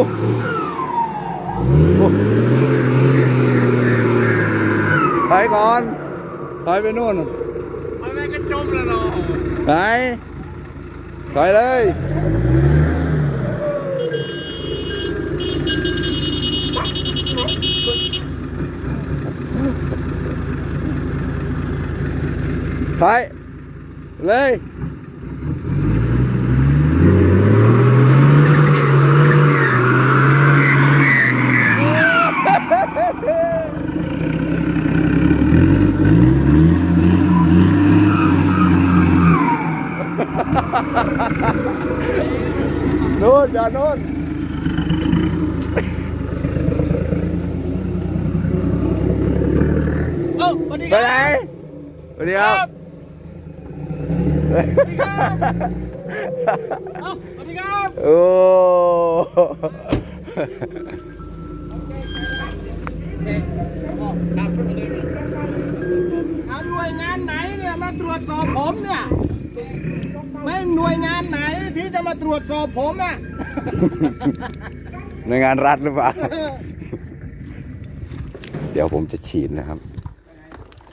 โอ้ถอยก่อนถอยไปนู่นมันไม่ก็จมแล้วเนาะไหนถอยเลยถอยเลย นู่นอย่านู่นเอ้าสวัสดีไปคไหนรับสวัสดีครับ เอ้าสวัสดีครับ โอ้ เอาหน่วยงานไหนเนี่ยมาตรวจสอบผมเนี่ย ไม่หน่วยงานไหนที่จะมาตรวจสอบผมอะ หน่วยงานรัฐหรือเปล่า เดี๋ยวผมจะฉีดนะครับ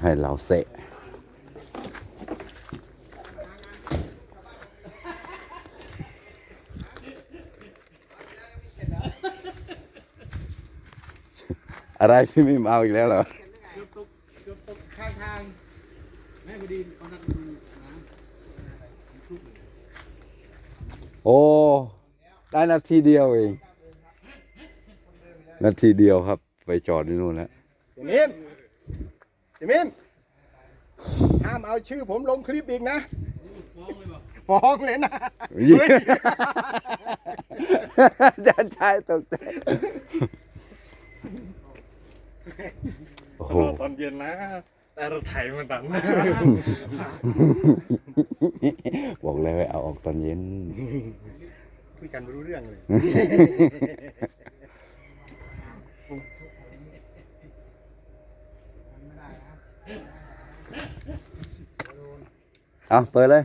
ให้เราเสะอะไรพี่ไม่มาเอาอีกแล้วเหรอ เกือบตกเกือบตกข้างทางแม่พอดีเอานักนะ โอ้ ได้นาทีเดียวเอง นาทีเดียวครับ ไปจอดที่นู่นแล้วเจมิมเจมิมห้ามเอาชื่อผมลงคลิปอีกนะฟ้องเลยนะจะใช่ตกใจโอ้โห ตอนเย็นนะ แต่รถไถมันดันบอกเลยว่าเอาออกตอนเย็น คุยกันไม่รู้เรื่องเลย เอาเปิดเลย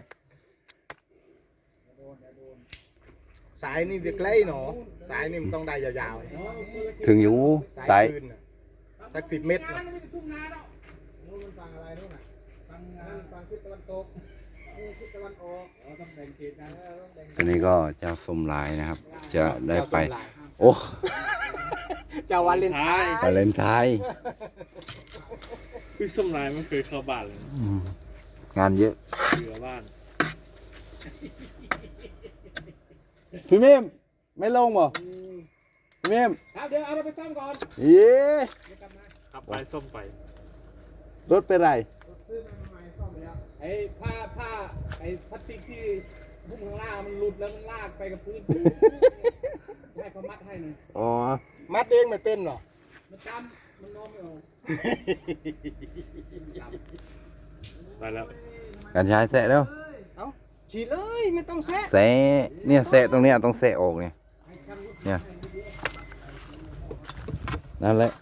สายนี่เด็กไล่หนอสายนี่มันต้องได้ยาวถึงอยู่ๆ สาสายยปืนน่ะสักสิบเมตรน่ะ อันนี้ก็เจ้าสมหลายนะครับ จะได้ไป โอ้เจ้าวันเลนไทน์วาเลนไทน์พี่สมนายมันเคยเข้าบ้านเลยงานเยอะเรือบ้านพี่เมมไม่ลงบ่พี่เมมครับเดี๋ยวเอาเราไปซ่อมก่อนเย้ขับไปส้มไป รถเป็นไรไอ้ผ้าผ้าไอ้พลาสติกที่หุ้มข้างล่างมันหลุดแล้วมันลากไปกับพื้น ให้เขามัดให้หนึ่งอ๋อมัดเองไม่เป็นหรอมันจำมันนอนไม่ออกไปแล้วการใช้แสะแล้วเอ้าฉีดเลยไม่ต้องแซะแสะเนี่ยแสะตรงเนี้ยต้องแสะออกเนี่ยเนี่ยนั่นแหละ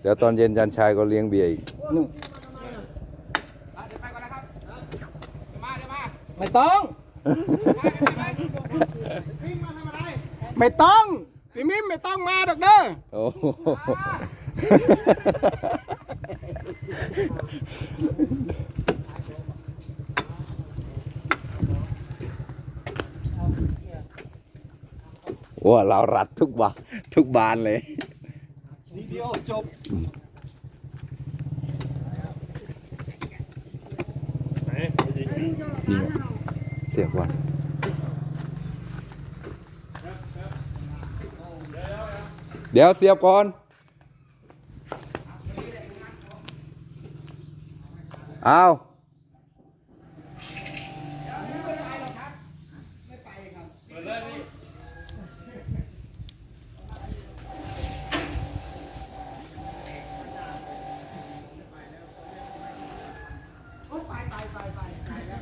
เดี๋ยวตอนเย็นจันชายก็เลี้ยงเบียร์อีก นู่นเดี๋ยวไปก่อนนะครับเดี๋ยวมาเดี๋ยวมาไม่ต้องวิ่งมาทำอะไรไม่ต้องพี่มิมไม่ต้องมาดอกเด้อโอ้โหว่าเรารัดทุกบานทุกบานเลย ทีเดียวจบ ไหนไปยิง นี่เสียบวันเดี๋ยวเสียบก่อนเอา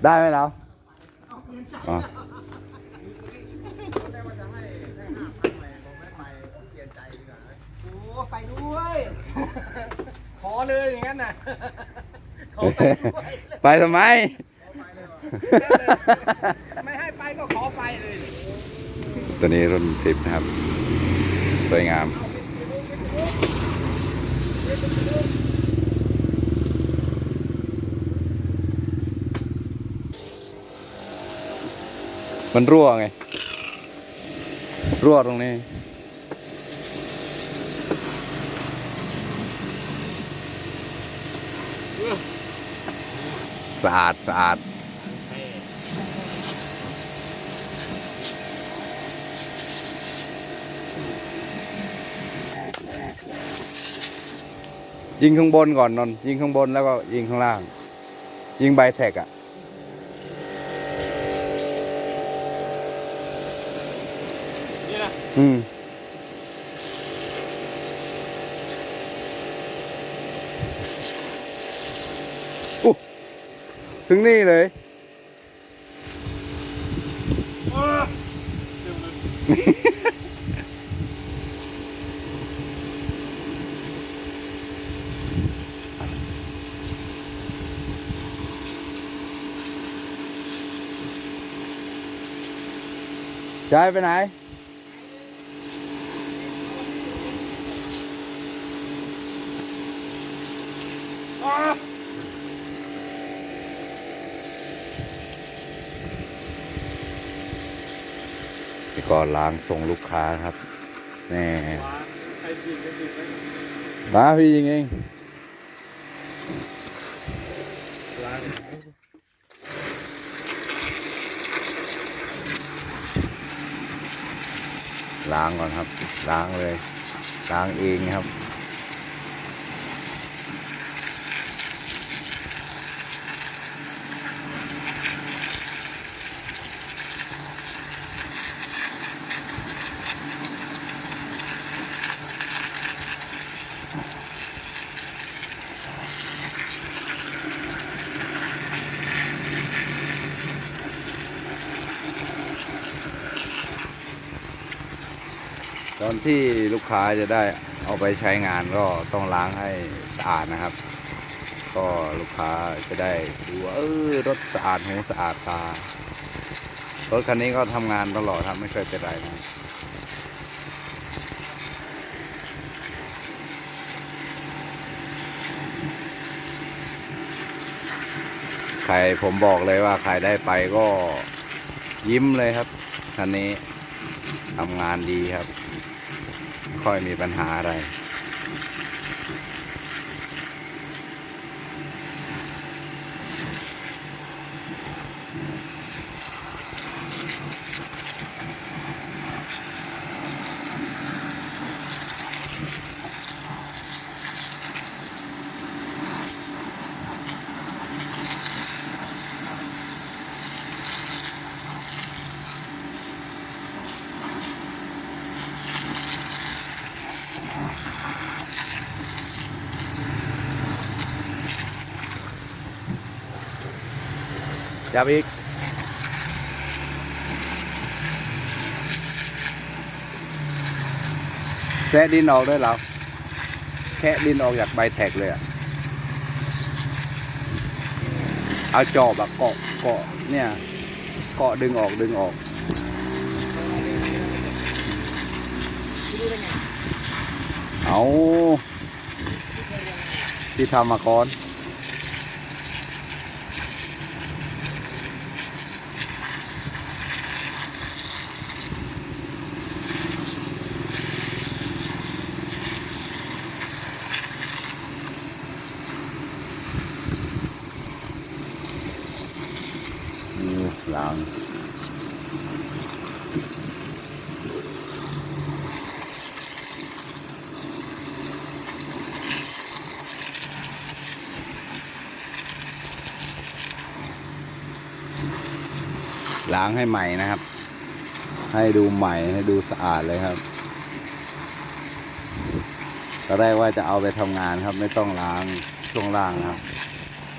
ได้ไหมเราอ๋อโอ้ไปด้วย ขอเลยอย่างนั้นน่ะขอไปด้วยไปทำไม ไม่ให้ไปก็ขอไปเลย ตัวนี้รุ่นทิปนะครับ สวยงาม มันรั่วไง รั่วตรงนี้ สะอาด สะอาดยิงข้างบนก่อนนอนยิงข้างบนแล้วก็ยิงข้างล่าง ยิงใบแท็กอะ่ะ อืมอุ๊ถึงนี่เลยยายไปไหน นี่ก็ล้างส่งลูกค้าครับแน่มาพี่ยิงเองล้างก่อนครับ ล้างเลย ล้างเองครับ ตอนที่ลูกค้าจะได้เอาไปใช้งานก็ต้องล้างให้สะอาดนะครับ ก็ลูกค้าจะได้ดูว่าเออรถสะอาดหูสะอาดตารถคันนี้ก็ทำงานตลอดครับไม่เคยเป็นไรนะใครผมบอกเลยว่าใครได้ไปก็ยิ้มเลยครับคันนี้ทำงานดีครับ ค่อยมีปัญหาอะไร จับอีกแคะดินออกด้วยเหรอแคะดินออกจากใบแท็กเลยอะเอาจอบอะเกาะเกาะเนี่ย เกาะดึงออกดึงออกเอาที่ทำมาก่อนหลัง ล้างให้ใหม่นะครับ ให้ดูใหม่ให้ดูสะอาดเลยครับตอนแรกว่าจะเอาไปทำงานครับ ไม่ต้องล้างช่วงล่างครับ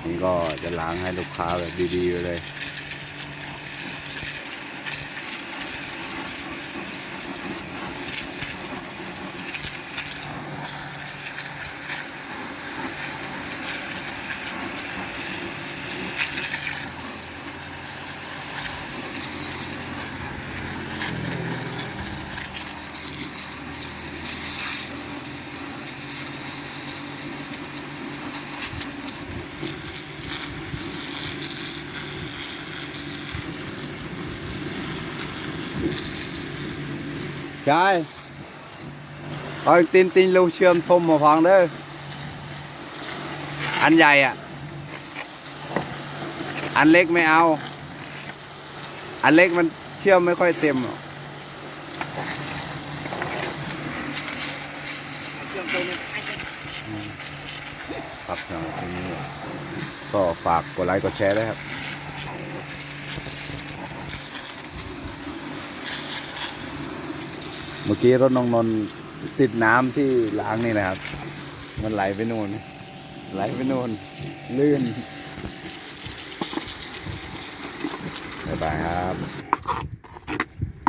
นี่ก็จะล้างให้ลูกค้าแบบดีๆเลย ใช่เอาตีนตีนลูกเชื่อมทมมาฟังเด้ออันใหญ่อะ อันเล็กไม่เอา อันเล็กมันเชื่อมไม่ค่อยเต็มหรอกเครื่องตัวนี้ครับทีนี้ก็ฝากกดไลค์กดแชร์ด้วยครับ มื่อกี้รถน้องนนติดน้ำที่ล้างนี่นะครับ มันไหลไปนู่น ไหลไปนู่น ลื่น บ๊ายบายครับ